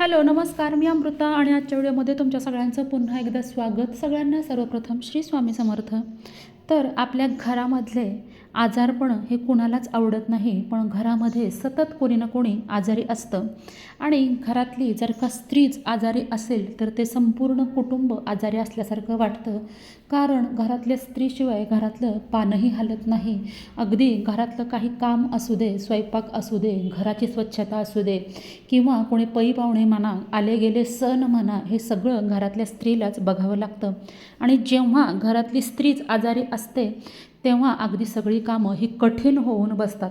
Hello नमस्कार. मी अमृता आणि आजच्या व्हिडिओमध्ये तुमच्या सगळ्यांचं पुन्हा एकदा स्वागत. सगळ्यांना सर्वप्रथम श्री स्वामी समर्थ. तर आपल्या घरामधले आजारपण हे कुणालाच आवडत नाही पण घरामध्ये सतत कोणी ना कोणी आजारी असतं. आणि घरातली जर का स्त्रीच आजारी असेल तर ते संपूर्ण कुटुंब आजारी असल्यासारखं वाटतं. कारण घरातल्या स्त्रीशिवाय घरातलं पानही हलत नाही. अगदी घरातलं काही काम असू दे स्वयंपाक असू दे घराची स्वच्छता असू दे किंवा कोणी पै पाहुणे म्हणा आले गेले सण म्हणा हे सगळं घरातल्या स्त्रीलाच बघावं लागतं. आणि जेव्हा घरातली स्त्रीच आजारी असते तेव्हा अगदी सगळी कामं ही कठीण होऊन बसतात.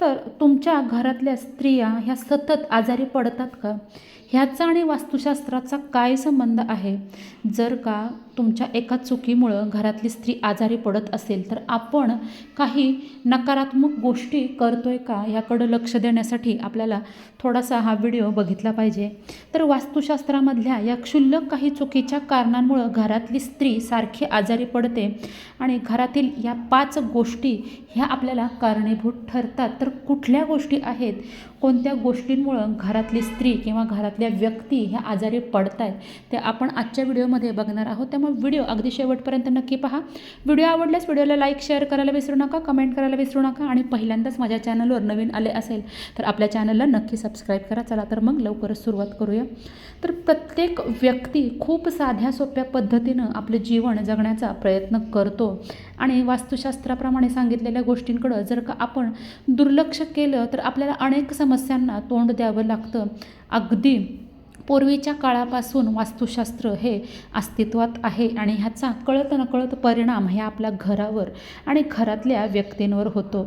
तर तुमच्या घरातल्या स्त्रिया ह्या सतत आजारी पडतात का? ह्याचा आणि वास्तुशास्त्राचा काय संबंध आहे? जर का तुमच्या एका चुकीमुळं घरातली स्त्री आजारी पडत असेल तर आपण काही नकारात्मक गोष्टी करतोय का ह्याकडं लक्ष देण्यासाठी आपल्याला थोडासा हा व्हिडिओ बघितला पाहिजे. तर वास्तुशास्त्रामधल्या या क्षुल्लक काही चुकीच्या कारणांमुळं घरातली स्त्री सारखी आजारी पडते आणि घरातील या पाच गोष्टी ह्या आपल्याला कारणीभूत ठरतात. तर कुठल्या गोष्टी आहेत? कोणत्या गोष्टींमुळं घरातली स्त्री किंवा घरातल्या व्यक्ती ह्या आजारी पडत आहेत ते आपण आजच्या व्हिडिओमध्ये बघणार आहोत. त्यामुळे मग व्हिडिओ अगदी शेवटपर्यंत नक्की पहा. व्हिडिओ आवडल्यास व्हिडिओला लाईक शेअर करायला विसरू नका कमेंट करायला विसरू नका आणि पहिल्यांदाच माझ्या चॅनलवर नवीन आले असेल तर आपल्या चॅनलला नक्की सबस्क्राईब करा. चला तर मग लवकरच सुरुवात करूया. तर प्रत्येक व्यक्ती खूप साध्या सोप्या पद्धतीनं आपलं जीवन जगण्याचा प्रयत्न करतो. आणि वास्तुशास्त्राप्रमाणे सांगितलेल्या गोष्टींकडं जर का आपण दुर्लक्ष केलं तर आपल्याला अनेक समस्यांना तोंड द्यावं लागतं. अगदी पूर्वीच्या काळापासून वास्तुशास्त्र हे अस्तित्वात आहे आणि ह्याचा कळत नकळत परिणाम हे आपल्या घरावर आणि घरातल्या व्यक्तींवर होतो.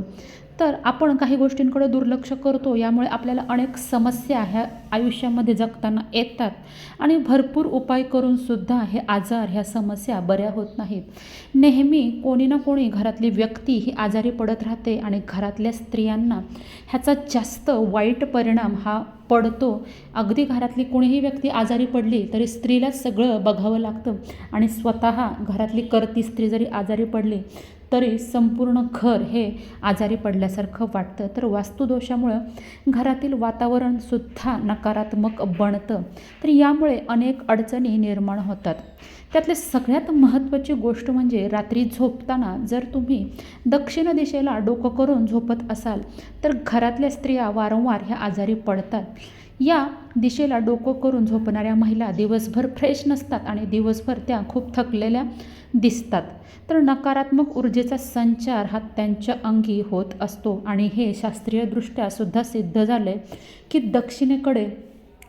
तर आपण काही गोष्टींकडे दुर्लक्ष करतो यामुळे आपल्याला अनेक समस्या ह्या आयुष्यामध्ये जगताना येतात. आणि भरपूर उपाय करूनसुद्धा हे आजार ह्या समस्या बऱ्या होत नाहीत. नेहमी कोणी ना कोणी घरातली व्यक्ती ही आजारी पडत राहते आणि घरातल्या स्त्रियांना ह्याचा जास्त वाईट परिणाम हा पडतो. अगदी घरातली कोणीही व्यक्ती आजारी पडली तरी स्त्रीला सगळं बघावं लागतं. आणि स्वतः घरातली करती स्त्री जरी आजारी पडली तरी संपूर्ण घर हे आजारी पडल्यासारखं वाटतं. तर वास्तुदोषामुळं घरातील वातावरणसुद्धा नकारात्मक बनतं. तर यामुळे अनेक अडचणी निर्माण होतात. त्यातली सगळ्यात महत्त्वाची गोष्ट म्हणजे रात्री झोपताना जर तुम्ही दक्षिण दिशेला डोकं करून झोपत असाल तर घरातल्या स्त्रिया वारंवार ह्या आजारी पडतात. या दिशेला डोकं करून झोपणाऱ्या महिला दिवसभर फ्रेश नसतात आणि दिवसभर त्या खूप थकलेल्या दिसतात. तर नकारात्मक ऊर्जेचा संचार हा त्यांच्या अंगी होत असतो आणि हे शास्त्रीयदृष्ट्या सुद्धा सिद्ध झालं आहे की दक्षिणेकडे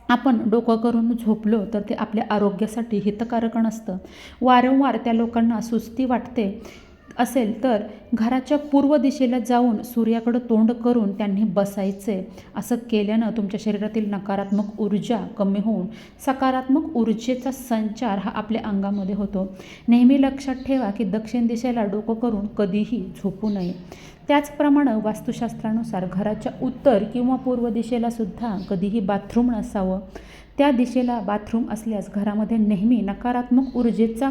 आपण डोकं करून झोपलो तर ते आपल्या आरोग्यासाठी हितकारक नसतं. वारंवार त्या लोकांना सुस्ती वाटते. असेल तर घराच्या पूर्व दिशेला जाऊन सूर्याकडं तोंड करून त्यांनी बसायचे. असं केल्यानं तुमच्या शरीरातील नकारात्मक ऊर्जा कमी होऊन सकारात्मक ऊर्जेचा संचार हा आपल्या अंगामध्ये होतो. नेहमी लक्षात ठेवा की दक्षिण दिशेला डोकं करून कधीही झोपू नये. त्याचप्रमाणे वास्तुशास्त्रानुसार घराच्या उत्तर किंवा पूर्व दिशेला सुद्धा कधीही बाथरूम नसावं. त्या दिशेला बाथरूम असल्यास घरामध्ये नेहमी नकारात्मक ऊर्जेचा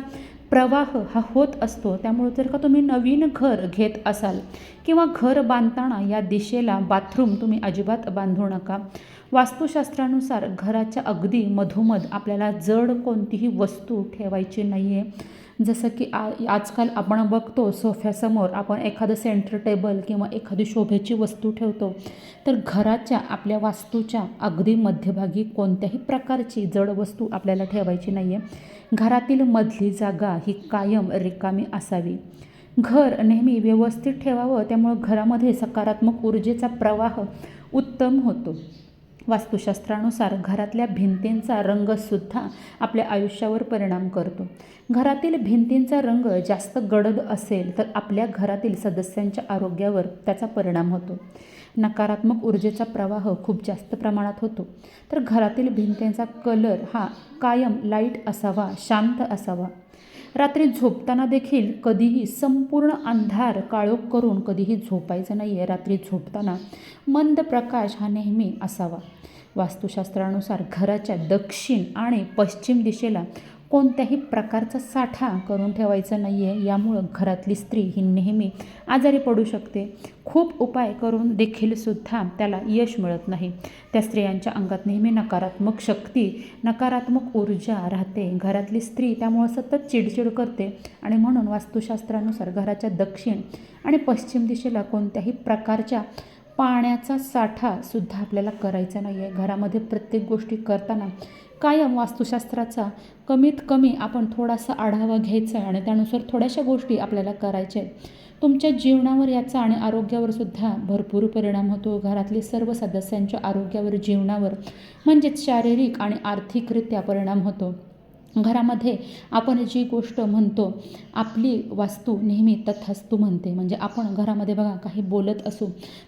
प्रवाह हा होत असतो त्यामुळे जर का तुम्ही नवीन घर घेत असाल किंवा घर बांधताना या दिशेला बाथरूम तुम्ही अजिबात बांधू नका. वास्तुशास्त्रानुसार घराच्या अगदी मधोमध आपल्याला जड कोणतीही वस्तू ठेवायची नाही आहे जसं की आ आजकाल आपण बघतो सोफ्यासमोर आपण एखादं सेंटर टेबल किंवा एखादी शोभेची वस्तू ठेवतो तर घराच्या आपल्या वास्तूच्या अगदी मध्यभागी कोणत्याही प्रकारची जड वस्तू आपल्याला ठेवायची नाही आहे घरातील मधली जागा ही कायम रिकामी असावी. घर नेहमी व्यवस्थित ठेवावं त्यामुळं घरामध्ये सकारात्मक ऊर्जेचा प्रवाह उत्तम होतो. वास्तुशास्त्रानुसार घरातल्या भिंतींचा रंगसुद्धा आपल्या आयुष्यावर परिणाम करतो. घरातील भिंतींचा रंग जास्त गडद असेल तर आपल्या घरातील सदस्यांच्या आरोग्यावर त्याचा परिणाम होतो. नकारात्मक ऊर्जेचा प्रवाह खूप जास्त प्रमाणात होतो. तर घरातील भिंतींचा कलर हा कायम लाइट असावा शांत असावा. रात्री झोपताना देखील कधीही संपूर्ण अंधार काळोख करून कधीही झोपायचं नाही आहे रात्री झोपताना मंद प्रकाश हा नेहमी असावा. वास्तुशास्त्रानुसार घराच्या दक्षिण आणि पश्चिम दिशेला कोणत्याही प्रकारचा साठा करून ठेवायचा नाही आहे यामुळं घरातली स्त्री ही नेहमी आजारी पडू शकते. खूप उपाय करून देखील सुद्धा त्याला यश मिळत नाही. त्या स्त्रियांच्या अंगात नेहमी नकारात्मक शक्ती नकारात्मक ऊर्जा राहते. घरातली स्त्री त्यामुळं सतत चिडचिड करते आणि म्हणून वास्तुशास्त्रानुसार घराच्या दक्षिण आणि पश्चिम दिशेला कोणत्याही प्रकारच्या पाण्याचा साठासुद्धा आपल्याला करायचा नाही आहे घरामध्ये प्रत्येक गोष्टी करताना कायम वास्तुशास्त्राचा कमीत कमी आपण थोडासा आढावा घ्यायचा आहे आणि त्यानुसार थोड्याशा गोष्टी आपल्याला करायच्या आहेत. तुमच्या जीवनावर याचा आणि आरोग्यावर सुद्धा भरपूर परिणाम होतो. घरातले सर्व सदस्यांच्या आरोग्यावर जीवनावर म्हणजेच शारीरिक आणि आर्थिकरित्या परिणाम होतो. घरामध्ये आपण जी गोष्ट म्हणतो आपली वास्तू नेहमी तथास्तू म्हणते. म्हणजे आपण घरामध्ये बघा काही बोलत असू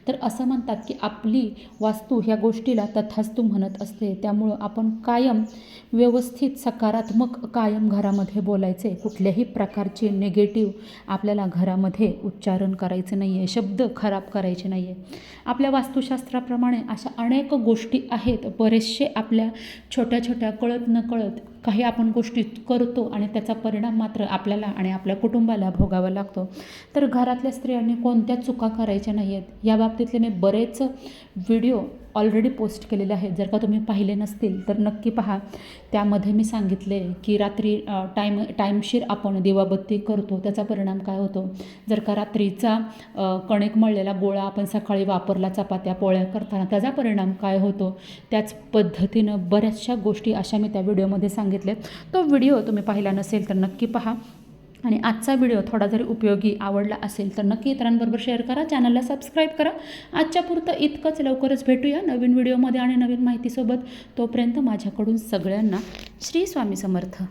तर असं म्हणतात की आपली वास्तू ह्या गोष्टीला तथास्तू म्हणत असते. त्यामुळं आपण कायम व्यवस्थित सकारात्मक कायम घरामध्ये बोलायचे. कुठल्याही प्रकारचे निगेटिव्ह आपल्याला घरामध्ये उच्चारण करायचे नाही आहे शब्द खराब करायचे नाही आहे आपल्या वास्तुशास्त्राप्रमाणे अशा अनेक गोष्टी आहेत. बरेचसे आपल्या छोट्या छोट्या कळत न कळत काही आपण गोष्टी करतो आणि त्याचा परिणाम मात्र आपल्याला आणि आपल्या कुटुंबाला भोगावा लागतो. तर घरातल्या स्त्रियांनी कोणत्या चुका करायच्या नाही आहेत या बाबतीतले मी बरेच व्हिडिओ ऑलरेडी पोस्ट केलेले आहेत. जर का तुम्ही पाहिले नसतील तर नक्की पहा. त्यामध्ये मी सांगितले की रात्री टाईम टाईमशीर आपण दिवाबत्ती करतो. त्याचा परिणाम काय होतो? जर का रात्रीचा कणिक मळलेला गोळा आपण सकाळी वापरला चपात्या पोळ्या करताना त्याचा परिणाम काय होतो? त्याच पद्धतीनं बऱ्याचशा गोष्टी अशा मी त्या व्हिडिओमध्ये सांगितल्यात. तो व्हिडिओ तुम्ही पाहिला नसेल तर नक्की पहा. आणि आजचा व्हिडिओ थोडा जरी उपयोगी आवडला असेल तर नक्की इतरांबरोबर शेअर करा चॅनलला सबस्क्राईब करा. आजच्या पुरतं इतकंच. लवकरच भेटूया नवीन व्हिडिओमध्ये आणि नवीन माहितीसोबत. तोपर्यंत माझ्याकडून सगळ्यांना श्री स्वामी समर्थ.